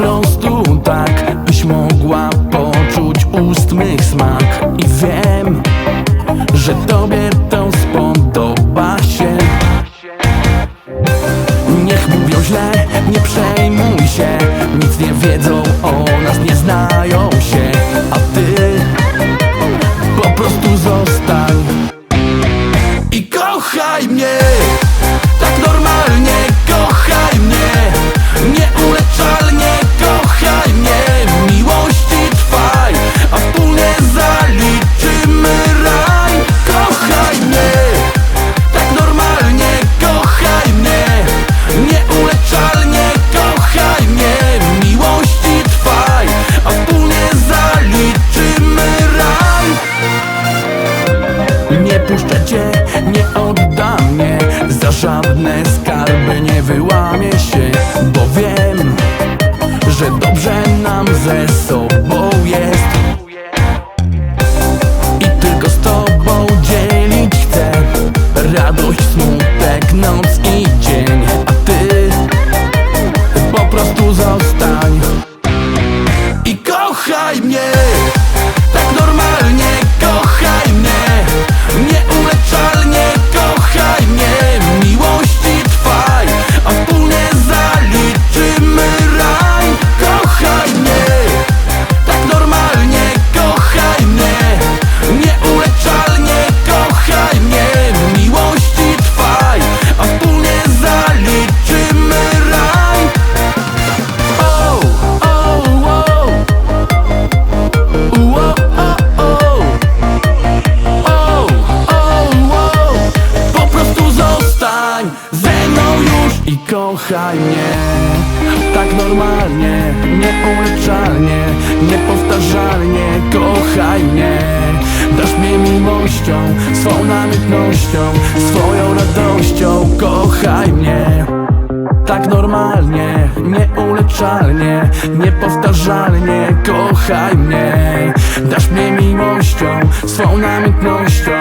Prostu tak Byś mogła poczuć ust mych smak. I wiem, że tobie to spodoba się. Niech mówią źle, nie przejmuj się. Nic nie wiedzą o nas, nie znają żadne skarby nie wyłamię się Bo wiem, że dobrze nam ze sobą jest. I tylko z tobą dzielić chcę Radość, smutek, noc ze mną już I kochaj mnie. Tak normalnie, nieuleczalnie Niepowtarzalnie kochaj mnie. Dasz mnie miłością, swą namiętnością Swoją radością kochaj mnie. Tak normalnie, nieuleczalnie, niepowtarzalnie kochaj mnie. Dasz mnie miłością, swą namiętnością,